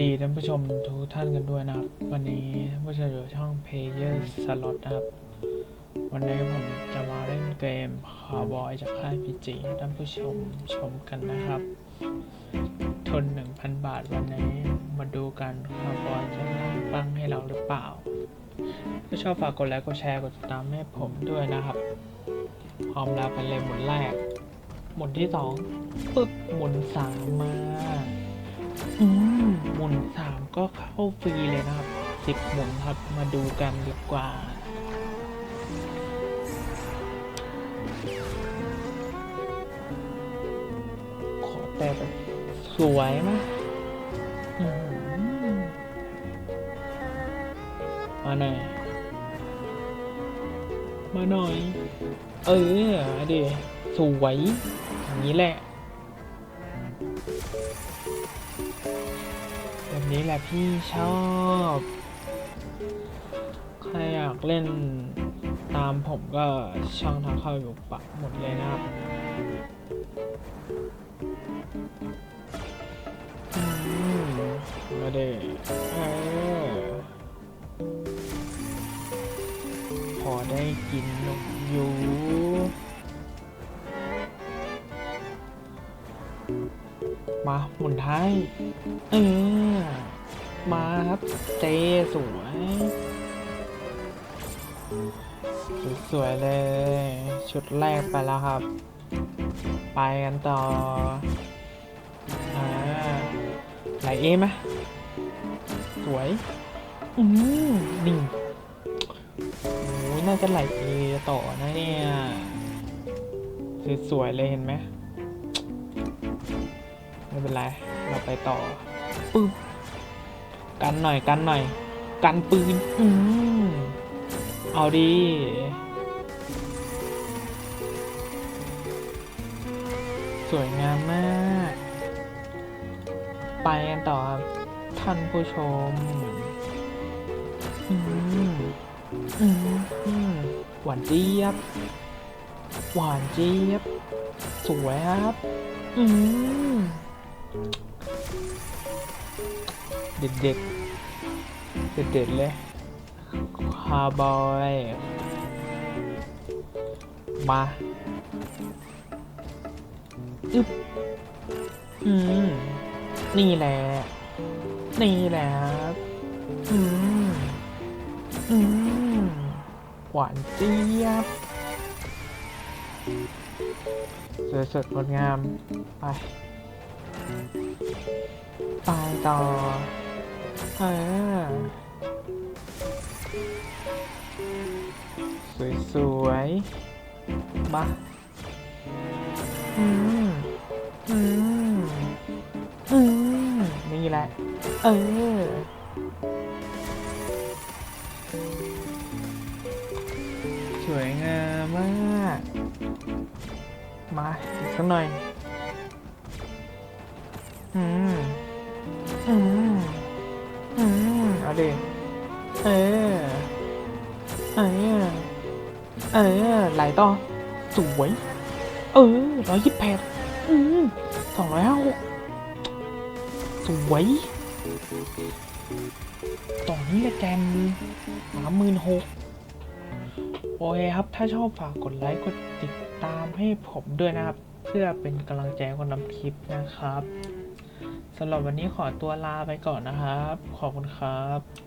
ดีท่านผู้ชมทุกท่านกันด้วยนะครับ วันนี้ท่านผู้ชมอยู่ช่อง Player Slot นะครับ วันนี้ผมจะมาเล่นเกม Cowboy จากค่าย PG ให้ท่านผู้ชมชมกันนะครับ ทุน 1,000 บาทวันนี้มาดูกัน Cowboy จะนั่งปังให้เราหรือเปล่า ถ้าชอบฝากกดไลค์กดแชร์กดติดตามให้ผมด้วยนะครับพร้อมแล้วไปเลยหมุนแรก หมุนที่สองปึ๊บหมุนสามมาอืม มุนสามก็เข้าฟรีเลยนะครับสิบหมุนครับ มาดูกันดีกว่า ขอแต่แบบสวยมากอื้อหือมาหน่อย มาหน่อย เออเอาดิสวย อย่างนี้แหละ นี้แหละพี่ชอบ ใครอยากเล่นตามผมก็ช่องทางเข้าอยู่ปักหมดเลยนะครับอืมมาเดเออพอได้กินนมอยู่ มาหมุนท้าย เออ มาครับ เจสวย สวยๆเลย ชุดแรกไปแล้วครับ ไปกันต่ออ่าไหลเอไหมสวย อืมดิ่งโอ้ยน่าจะไหลเอต่อนะเนี่ย สวยๆเลยเห็นไหม ไม่เป็นไร เราไปต่อปึ๊บกันหน่อยกันหน่อย กันปืนอืมเอาดีสวยงามมาก ไปกันต่อครับท่านผู้ชมอืมอืมอืมหวานเจี๊ยบ หวานเจี๊ยบ สวยครับ อืม เด็ดเด็ดเด็ดเด็ดๆเลยคาร์บอยมาอึ๊บอืม นี่แหละ นี่แหละอืม อืม หวานเจี๊ยบสวยสดงดงาม ไป ไปต่อ ออสวยสวยๆมาอืม อืม อืม นี่แหละ เออสวยงามมาก มาอีกสักหน่อย อืม อืม ดิเออเออเออไหลต่อ สวย เออร้อยยี่สิบแปดอืมสองร้อยห้าหกสวยต่อนี้ละแจมสามหมื่นหกโอเคครับ ถ้าชอบฝากกดไลค์ กดติดตามให้ผมด้วยนะครับ เพื่อเป็นกำลังใจคนทำคลิปนะครับ สำหรับวันนี้ขอตัวลาไปก่อนนะครับ ขอบคุณครับ